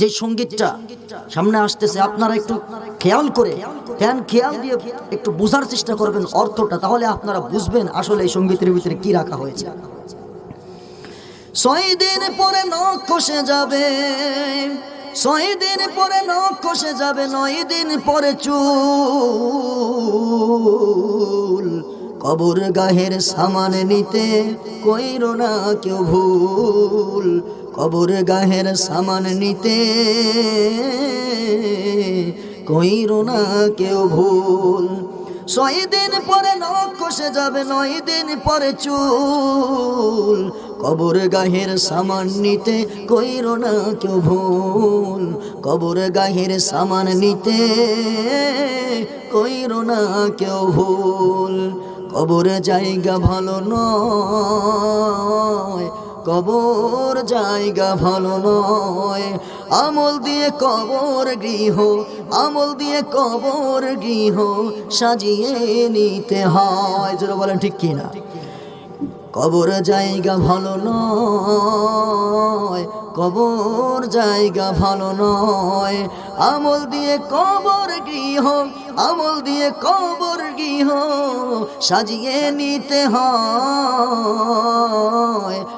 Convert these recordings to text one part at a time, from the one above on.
যে সঙ্গীতটা সামনে আসতেছে, আপনারা একটু খেয়াল করে ধ্যান খেয়াল দিয়ে একটু বোঝার চেষ্টা করবেন অর্থটা, তাহলে আপনারা বুঝবেন আসলে এই সঙ্গীতের ভিতরে কি রাখা হয়েছে। ছয় দিন পরে নখ খসে যাবে, ছয় দিন পরে নখ খসে যাবে, নয় দিন পরে চুল কবর গাহের সামান নিতে কইর না কেউ ভুল। কবর গাহের সামান নিতে। কইর না কেউ ভুল। ছয় দিন পরে নখ খসে যাবে, নয় দিন পরে চুল। কবর গাহের সামান নিতে কইর না কেউ ভুল। কবর গাহের সামান নিতে কইর না কেউ ভুল। কবর জায়গা ভালো নয় কবর জায়গা ভালো নয়। আমল দিয়ে কবর গৃহ, আমল দিয়ে কবর গৃহ সাজিয়ে নিতে হয়। যেটা বলেন, ঠিক কিনা? কবর জায়গা ভালো নয়, কবর জায়গা ভালো নয়। আমল দিয়ে কবর গৃহ, আমল দিয়ে কবর গৃহ সাজিয়ে নিতে হয়।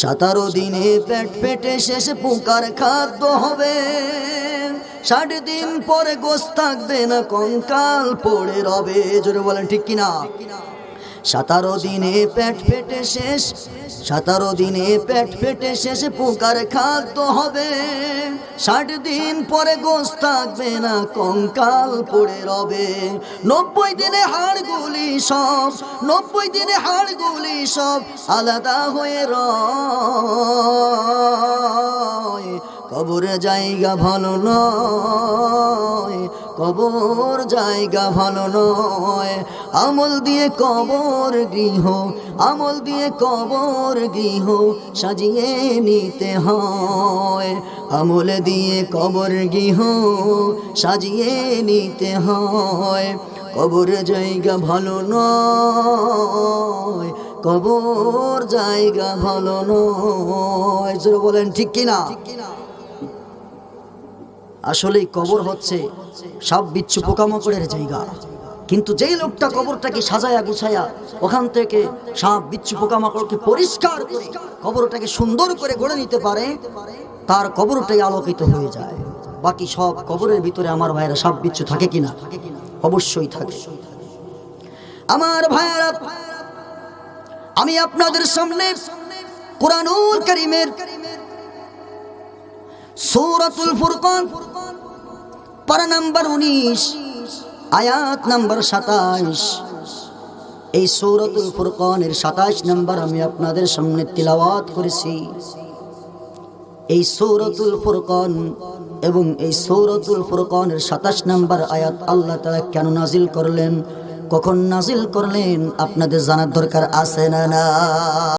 সাতারো দিনে পেট পেটে শেষে পোকার খাদ্য হবে। ষাট দিন পরে গোস থাকবে না, কঙ্কাল পড়ে রবে। জোরে বলেন, ঠিক কিনা? সাতারো দিনে পেট ফেটে শেষ, সাতারো দিনে পেট ফেটে শেষ, পোকার খাদ্য হবে। ষাট দিন পরে গোস থাকবে না, কঙ্কাল পড়ে রবে। নব্বই দিনে হাড়গুলি সব, নব্বই দিনে হাড়গুলি সব আলাদা হয়ে রয় কবরে জায়গা ভালো নয়, কবর জায়গা ভালো নয়। আমল দিয়ে কবর গৃহ, আমল দিয়ে কবর গৃহ সাজিয়ে নিতে হয়। আমল দিয়ে কবর গৃহ সাজিয়ে নিতে হয়। কবর জায়গা ভালো নয়, কবর জায়গা ভালো নয়। বলেন ঠিক কিনা? আসলে কবর হচ্ছে সব বিচ্ছু পোকামাকড়ের জায়গা। কিন্তু যেই লোকটা কবরটাকে সাজায়া গুছায়া ওখান থেকে সাপ বিচ্ছু পোকামাকড়কে পরিষ্কার করে কবরটাকে সুন্দর করে গড়ে নিতে পারে, তার কবরটাই আলোকিত হয়ে যায়। বাকি সব কবরের ভিতরে আমার ভাইয়েরা সাপ বিচ্ছু থাকে কিনা? অবশ্যই থাকে। আমার ভাইয়েরা, আমি আপনাদের সামনে কোরআনুল করিমের সূরাতুল ফুরকান পারা নাম্বার উনিশ, আয়াত নাম্বার সাতাইশ। এই সৌরতুল ফুরকনের সাতাশ নাম্বার আমি আপনাদের সামনে তিলাওয়াত করেছি। এই সৌরতুল ফুরকন এবং এই সৌরতুল ফুরকানের সাতাশ নাম্বার আয়াত আল্লাহ তালা কেন নাজিল করলেন, কখন নাজিল করলেন, আপনাদের জানার দরকার আছে না না